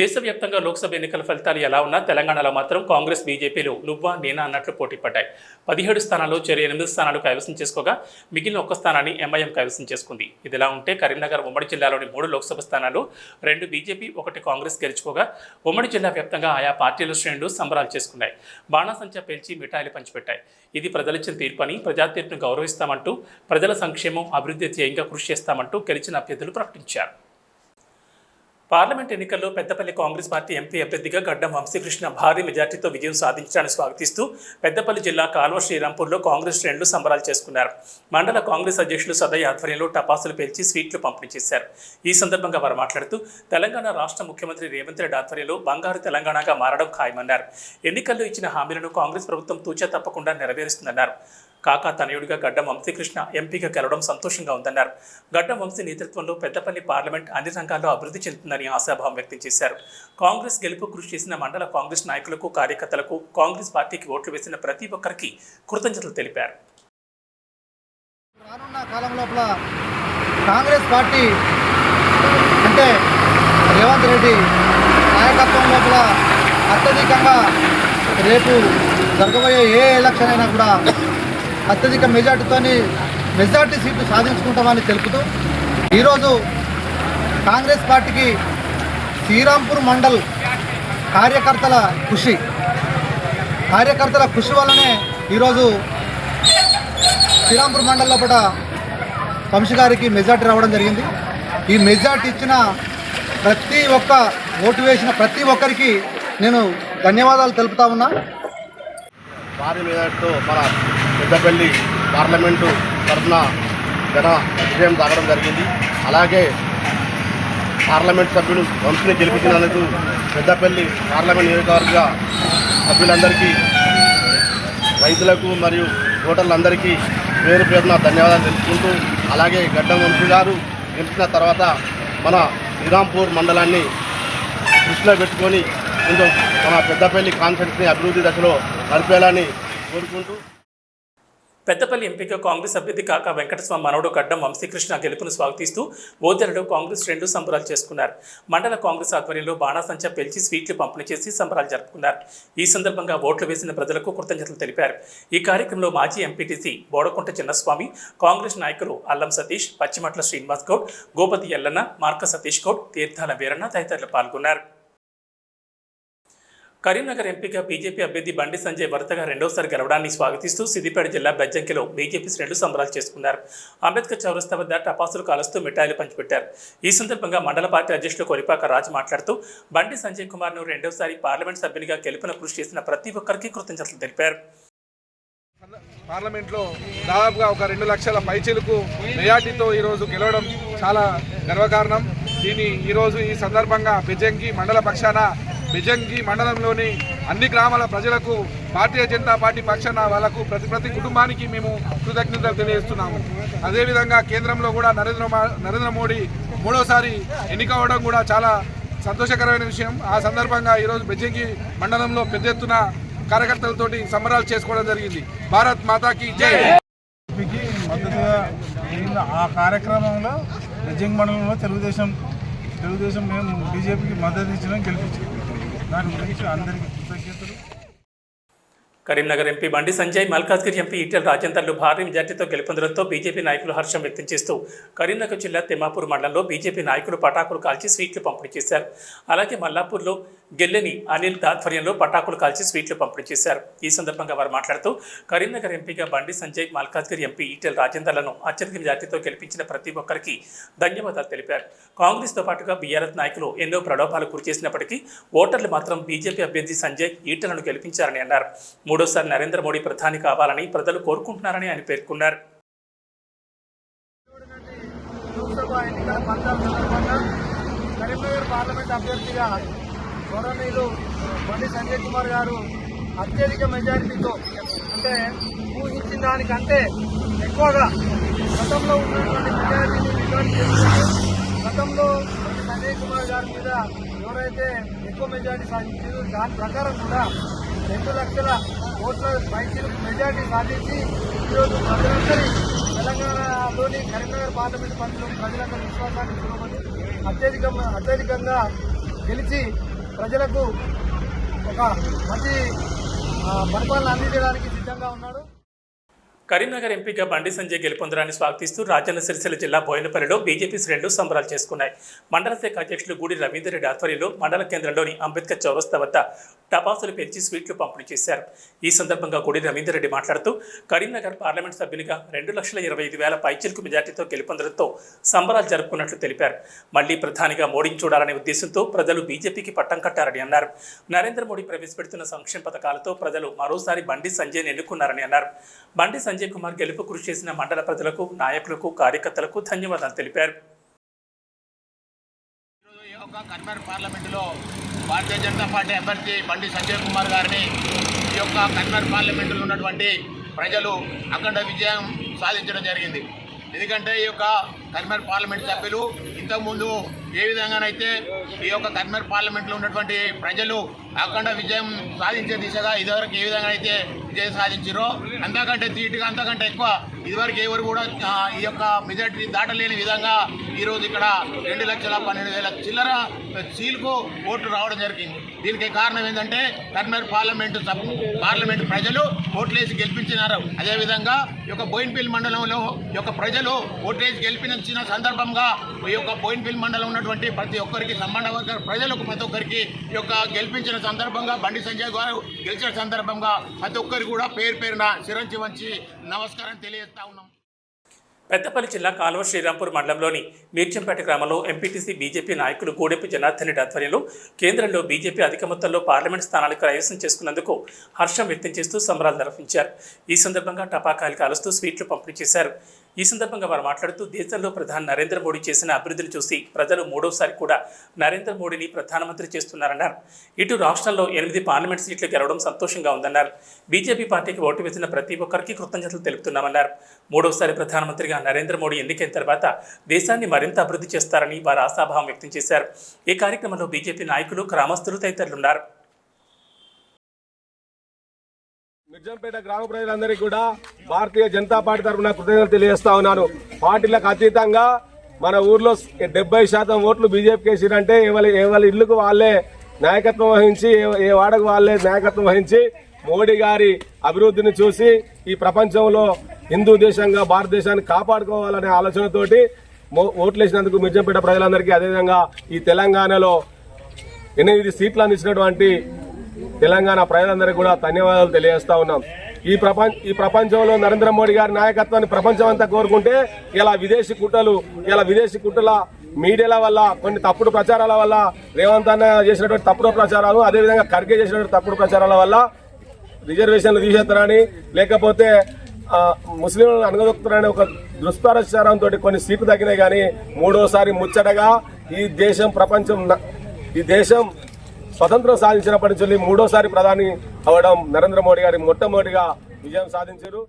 దేశవ్యాప్తంగా లోక్సభ ఎన్నికల ఫలితాలు ఎలా ఉన్నా తెలంగాణలో మాత్రం కాంగ్రెస్ బీజేపీలు నువ్వా నేనా అన్నట్లు పోటీ పడ్డాయి. పదిహేడు స్థానాల్లో చెరు ఎనిమిది స్థానాలు కైవసం చేసుకోగా మిగిలిన ఒక్క స్థానాన్ని ఎంఐఎం కైవసం చేసుకుంది. ఇదిలా ఉంటే కరీంనగర్ ఉమ్మడి జిల్లాలోని మూడు లోక్సభ స్థానాలు రెండు బీజేపీ ఒకటి కాంగ్రెస్ గెలుచుకోగా ఉమ్మడి జిల్లా వ్యాప్తంగా ఆయా పార్టీల శ్రేణులు సంబరాలు చేసుకున్నాయి. బాణాసంచా పేల్చి మిఠాయిలు పంచిపెట్టాయి. ఇది ప్రజలిచ్చిన తీర్పు అని ప్రజా తీర్పును గౌరవిస్తామంటూ ప్రజల సంక్షేమం అభివృద్ధి ధ్యేయంగా కృషి చేస్తామంటూ గెలిచిన అభ్యర్థులు ప్రకటించారు. పార్లమెంట్ ఎన్నికల్లో పెద్దపల్లి కాంగ్రెస్ పార్టీ ఎంపీ అభ్యర్థిగా గడ్డం వంశీకృష్ణ భారీ మెజార్టీతో విజయం సాధించడాన్ని స్వాగతిస్తూ పెద్దపల్లి జిల్లా కాల్వ శ్రీరాంపూర్లో కాంగ్రెస్ శ్రేణులు సంబరాలు చేసుకున్నారు. మండల కాంగ్రెస్ అధ్యక్షులు సదయ్య ఆధ్వర్యంలో టపాసులు పేల్చి స్వీట్లు పంపిణీ చేశారు. ఈ సందర్భంగా వారు మాట్లాడుతూ తెలంగాణ రాష్ట్ర ముఖ్యమంత్రి రేవంత్ రెడ్డి ఆధ్వర్యంలో బంగారు తెలంగాణగా మారడం ఖాయమన్నారు. ఎన్నికల్లో ఇచ్చిన హామీలను కాంగ్రెస్ ప్రభుత్వం తూచా తప్పకుండా నెరవేరుస్తుందన్నారు. కాకా తనయుడిగా గడ్డం వంశీకృష్ణ ఎంపీగా గెలవడం సంతోషంగా ఉందన్నారు. గడ్డం వంశీ నేతృత్వంలో పెద్దపల్లి పార్లమెంట్ అన్ని రంగాల్లో అభివృద్ధి చెందుతుందని ఆశాభావం వ్యక్తం చేశారు. కాంగ్రెస్ గెలుపు కృషి చేసిన మండల కాంగ్రెస్ నాయకులకు కార్యకర్తలకు కాంగ్రెస్ పార్టీకి ఓట్లు వేసిన ప్రతి ఒక్కరికి కృతజ్ఞతలు తెలిపారు. రానున్న కాలం లోపల కాంగ్రెస్ పార్టీ అంటే రేవంత్ రెడ్డి నాయకత్వం లోపల అత్యధికంగా రేపు జరగబోయే ఏ ఎలక్షన్ అయినా కూడా అత్యధిక మెజార్టీతోని మెజార్టీ సీట్లు సాధించుకుంటామని తెలుపుతూ ఈరోజు కాంగ్రెస్ పార్టీకి శ్రీరాంపూర్ మండల్ కార్యకర్తల కృషి కార్యకర్తల కృషి వల్లనే ఈరోజు శ్రీరాంపూర్ మండల్ లోపల వంశీ గారికి మెజార్టీ రావడం జరిగింది. ఈ మెజార్టీ ఇచ్చిన ప్రతి ఒక్క ఓటు వేసిన ప్రతి ఒక్కరికి నేను ధన్యవాదాలు తెలుపుతా ఉన్నా. భారీ మెజార్టీతో మన పెద్దపల్లి పార్లమెంటు తరఫున ఘన విజయం తాగడం జరిగింది. అలాగే పార్లమెంట్ సభ్యులు వంశీని గెలిపించినందుకు పెద్దపల్లి పార్లమెంట్ నియోజకవర్గ సభ్యులందరికీ రైతులకు మరియు ఓటర్లందరికీ పేరు పేరున ధన్యవాదాలు తెలుపుకుంటూ అలాగే గడ్డం వంశీ గారు గెలిచిన తర్వాత మన నిజాంపూర్ మండలాన్ని దృష్టిలో పెట్టుకొని కొంచెం మన పెద్దపల్లి కాన్ఫరెన్స్ని అభివృద్ధి దశలో నడిపేయాలని కోరుకుంటూ పెద్దపల్లి ఎంపీగా కాంగ్రెస్ అభ్యర్థి కాకా వెంకటస్వామి మనవడు గడ్డం వంశీకృష్ణ గెలుపును స్వాగతిస్తూ ఓదెలలో కాంగ్రెస్ రెండు సంబరాలు చేసుకున్నారు. మండల కాంగ్రెస్ ఆధ్వర్యంలో బాణాసంచా పెంచి స్వీట్లు పంపిణీ చేసి సంబరాలు జరుపుకున్నారు. ఈ సందర్భంగా ఓట్లు వేసిన ప్రజలకు కృతజ్ఞతలు తెలిపారు. ఈ కార్యక్రమంలో మాజీ ఎంపీటీసీ బోడకుంట చిన్నస్వామి కాంగ్రెస్ నాయకులు అల్లం సతీష్ పచ్చిమట్ల శ్రీనివాస్ గౌడ్ గోపతి ఎల్లన్న మార్క సతీష్ గౌడ్ తీర్థాల వీరన్న తదితరులు పాల్గొన్నారు. కరీంనగర్ ఎంపీగా బీజేపీ అభ్యర్థి బండి సంజయ్ వరుసగా రెండోసారి గెలవడాన్ని స్వాగతిస్తూ సిద్దిపేట జిల్లా బెజ్జంకిలో బీజేపీ శ్రేణులు సంబరాలు చేసుకున్నారు. అంబేద్కర్ చౌరస్తా వద్ద టపాసులు కాలుస్తూ మిఠాయిలు పంచిపెట్టారు. ఈ సందర్భంగా మండల పార్టీ అధ్యక్షులు కొలిపాక రాజు మాట్లాడుతూ బండి సంజయ్ కుమార్ను రెండోసారి పార్లమెంట్ సభ్యునిగా గెలుపున కృషి చేసిన ప్రతి ఒక్కరికి కృతజ్ఞతలు తెలిపారు. పార్లమెంట్లో దాదాపుగా ఒక రెండు లక్షల పైచీలకు మెజార్టీతో ఈరోజు గెలవడం చాలా గర్వకారణం. దీని ఈరోజు ఈ సందర్భంగా బెజంగి మండల పక్షాన బెజంగి మండలంలోని అన్ని గ్రామాల ప్రజలకు భారతీయ జనతా పార్టీ పక్షాన వాళ్ళకు ప్రతి ప్రతి కుటుంబానికి మేము కృతజ్ఞతలు తెలియజేస్తున్నాము. అదేవిధంగా కేంద్రంలో కూడా నరేంద్ర నరేంద్ర మోడీ మూడోసారి ఎన్నికవడం కూడా చాలా సంతోషకరమైన విషయం. ఆ సందర్భంగా ఈరోజు బెజంగి మండలంలో పెద్ద ఎత్తున కార్యకర్తలతోటి సంబరాలు చేసుకోవడం జరిగింది. భారత్ మాతాకి జై! మద్దతుగా ఆ కార్యక్రమంలో బెజ్జింగ్ మండలంలో తెలుగుదేశం తెలుగుదేశం మేము బీజేపీకి మద్దతు ఇచ్చినాం గెలిపించాం. దాని గురించి అందరికీ కృతజ్ఞతలు. కరీంనగర్ ఎంపీ బండి సంజయ్ మల్కాజ్గిరి ఎంపీ ఈటెల రాజేందర్లు భారీ మెజార్టీతో గెలుపొందడంతో బీజేపీ నాయకులు హర్షం వ్యక్తం చేస్తూ కరీంనగర్ జిల్లా తిమ్మాపూర్ మండలంలో బీజేపీ నాయకులు పటాకులు కాల్చి స్వీట్లు పంపిణీ చేశారు. అలాగే మల్లాపూర్లో గెల్లెని అనిల్ ఆధ్వర్యంలో పటాకులు కాల్చి స్వీట్లు పంపిణీ చేశారు. ఈ సందర్భంగా వారు మాట్లాడుతూ కరీంనగర్ ఎంపీగా బండి సంజయ్ మల్కాజ్గిరి ఎంపీ ఈటెల్ రాజేందర్లను అత్యధిక జాతితో గెలిపించిన ప్రతి ఒక్కరికి ధన్యవాదాలు తెలిపారు. కాంగ్రెస్తో పాటుగా బీఆర్ఎస్ నాయకులు ఎన్నో ప్రలోభాలు గురి చేసినప్పటికీ ఓటర్లు మాత్రం బీజేపీ అభ్యర్థి సంజయ్ ఈటలను గెలిపించారని అన్నారు. మూడోసారి నరేంద్ర మోడీ ప్రధాని కావాలని ప్రజలు కోరుకుంటున్నారని ఆయన పేర్కొన్నారు. కరీంనగర్ పార్లమెంట్ అభ్యర్థిగా గౌరవనీయులు బండి సంజయ్ కుమార్ గారు అత్యధిక మెజారిటీతో అంటే ఊహించిన దానికంటే ఎక్కువగా గతంలో ఉన్నటువంటి మెజారిటీని రికార్డు చేస్తున్నారు. గతంలో బండి సంజయ్ కుమార్ గారి మీద ఎవరైతే ఎక్కువ మెజారిటీ సాధించారో దాని ప్రకారం కూడా రెండు లక్షల ఓట్ల పైసలకు మెజారిటీ సాధించి ఈరోజు ప్రజలందరి తెలంగాణలోని కరీంనగర్ పార్లమెంట్ పరిధిలో ప్రజలందరి విశ్వాసాన్ని చూడమని అత్యధిక అత్యధికంగా గెలిచి ప్రజలకు ఒక మంచి పరిపాలన అందించడానికి సిద్ధంగా ఉన్నాడు కరీంనగర్ ఎంపీగా బండి సంజయ్ గెలుపొందడాన్ని స్వాగతిస్తూ రాజన్న సిరిసిల్ల జిల్లా బోయినపల్లిలో బీజేపీ శ్రేణులు సంబరాలు చేసుకున్నాయి. మండల శాఖ అధ్యక్షులు గూడి రవీందర్ రెడ్డి ఆధ్వర్యంలో మండల కేంద్రంలోని అంబేద్కర్ చౌరస్తా వద్ద టపాసులు పెంచి స్వీట్లు పంపిణీ చేశారు. ఈ సందర్భంగా గూడి రవీందర్ రెడ్డి మాట్లాడుతూ కరీంనగర్ పార్లమెంట్ సభ్యునిగా రెండు లక్షల ఇరవై ఐదు వేల పైచిలకు మెజార్టీతో గెలుపొందడంతో సంబరాలు జరుపుకున్నట్లు తెలిపారు. మళ్ళీ ప్రధానిగా మోడీని చూడాలనే ఉద్దేశంతో ప్రజలు బీజేపీకి పట్టం కట్టారని అన్నారు. నరేంద్ర మోడీ ప్రవేశపెడుతున్న సంక్షేమ పథకాలతో ప్రజలు మరోసారి బండి సంజయ్ని ఎన్నుకున్నారని అన్నారు. బండి సంజయ్ కుమార్ గెలుపు కృషి చేసిన మండల ప్రజలకు నాయకులకు కార్యకర్తలకు ధన్యవాదాలు తెలిపారు. ఈ యొక్క కన్వర్ పార్లమెంటులో భారతీయ జనతా పార్టీ అభ్యర్థి బండి సంజయ్ కుమార్ గారిని ఈ యొక్క కన్వర్ పార్లమెంటులో ఉన్నటువంటి ప్రజలు అఖండ విజయం సాధించడం జరిగింది. ఎందుకంటే ఈ యొక్క కన్వర్ పార్లమెంట్ సభ్యులు ఇంతకుముందు ఏ విధంగానైతే ఈ యొక్క కన్వర్ పార్లమెంట్లో ఉన్నటువంటి ప్రజలు అఖండ విజయం సాధించే దిశగా ఇదివరకు ఏ విధంగా అయితే విజయం సాధించారో అంతకంటే తీటుగా అంతకంటే ఎక్కువ ఇదివరకు ఎవరు కూడా ఈ యొక్క మెజార్టీ దాటలేని విధంగా ఈరోజు ఇక్కడ రెండు లక్షల పన్నెండు వేల చిల్లర సీల్కు ఓట్లు రావడం జరిగింది. దీనికి కారణం ఏంటంటే కర్నూలు పార్లమెంటు పార్లమెంటు ప్రజలు ఓట్లేసి గెలిపించినారు. అదేవిధంగా ఈ యొక్క బోయిన్పల్లి మండలంలో ఈ యొక్క ప్రజలు ఓట్లేసి గెలిపించిన సందర్భంగా ఈ యొక్క బోయిన్పల్లి మండలం ఉన్నటువంటి ప్రతి ఒక్కరికి సంబంధ వర్గ ప్రజలకు ప్రతి ఒక్కరికి ఈ యొక్క గెలిపించిన సందర్భంగా బండి సంజయ్ గారు గెలిచిన సందర్భంగా ప్రతి ఒక్కరికి కూడా పేరు పేరున చిరంజీవి వంచి నమస్కారం తెలియజేస్తా ఉన్నాం. పెద్దపల్లి జిల్లా కాలువ శ్రీరాంపూర్ మండలంలోని మీర్చంపేట గ్రామంలో ఎంపీటీసీ బీజేపీ నాయకులు గూడెపు జనార్దన్ రెడ్డి ఆధ్వర్యంలో కేంద్రంలో బీజేపీ అధిక మొత్తంలో పార్లమెంట్ స్థానాలకు కైవసం చేసుకున్నందుకు హర్షం వ్యక్తం చేస్తూ సంబరాలు నిర్వహించారు. ఈ సందర్భంగా టపాకాయలు కాలుస్తూ స్వీట్లు పంపిణీ చేశారు. ఈ సందర్భంగా వారు మాట్లాడుతూ దేశంలో ప్రధాని నరేంద్ర మోడీ చేసిన అభివృద్ధిని చూసి ప్రజలు మూడోసారి కూడా నరేంద్ర మోడీని ప్రధానమంత్రి చేస్తున్నారన్నారు. ఇటు రాష్ట్రంలో ఎనిమిది పార్లమెంట్ సీట్లు గెలవడం సంతోషంగా ఉందన్నారు. బీజేపీ పార్టీకి ఓటు వేసిన ప్రతి ఒక్కరికి కృతజ్ఞతలు తెలుపుతున్నామన్నారు. మూడోసారి ప్రధానమంత్రిగా నరేంద్ర మోడీ ఎన్నికైన తర్వాత దేశాన్ని మరింత అభివృద్ధి చేస్తారని వారు ఆశాభావం వ్యక్తం చేశారు. ఈ కార్యక్రమంలో బీజేపీ నాయకులు గ్రామస్తులు తదితరులున్నారు. మిర్జంపేట గ్రామ ప్రజలందరికీ కూడా భారతీయ జనతా పార్టీ తరఫున కృతజ్ఞతలు తెలియజేస్తా ఉన్నాను. పార్టీలకు అతీతంగా మన ఊర్లో డెబ్బై శాతం ఓట్లు బీజేపీకి వేసిరంటే ఎవరి ఎవరి ఇల్లుకు వాళ్ళే నాయకత్వం వహించి ఏ- వాడకు వాళ్ళే నాయకత్వం వహించి మోడీ గారి అభివృద్ధిని చూసి ఈ ప్రపంచంలో హిందూ దేశంగా భారతదేశాన్ని కాపాడుకోవాలనే ఆలోచనతోటి ఓట్లు ఓట్లేసినందుకు మిర్జంపేట ప్రజలందరికీ అదేవిధంగా ఈ తెలంగాణలో ఎనిమిది సీట్లు అందించినటువంటి తెలంగాణ ప్రజలందరికీ కూడా ధన్యవాదాలు తెలియజేస్తా ఉన్నాం. ఈ ప్రపంచ ఈ ప్రపంచంలో నరేంద్ర మోడీ గారి నాయకత్వాన్ని ప్రపంచం అంతా కోరుకుంటే ఇలా విదేశీ కుట్రలు ఇలా విదేశీ కుట్రల మీడియాల వల్ల కొన్ని తప్పుడు ప్రచారాల వల్ల రేవంత్ అన్న చేసినటువంటి తప్పుడు ప్రచారాలు అదేవిధంగా ఖర్గే చేసినటువంటి తప్పుడు ప్రచారాల వల్ల రిజర్వేషన్లు తీసేస్తారని లేకపోతే ముస్లింలను అనగదొక్కుతారని ఒక దుష్ప్రచారంతో కొన్ని సీట్లు తగ్గినాయి కానీ మూడోసారి ముచ్చటగా ఈ దేశం ప్రపంచం ఈ దేశం స్వతంత్రం సాధించినప్పటి నుంచి మూడోసారి ప్రధాని అవడం నరేంద్ర మోడీ గారి మొట్టమొదటిగా విజయం సాధించారు.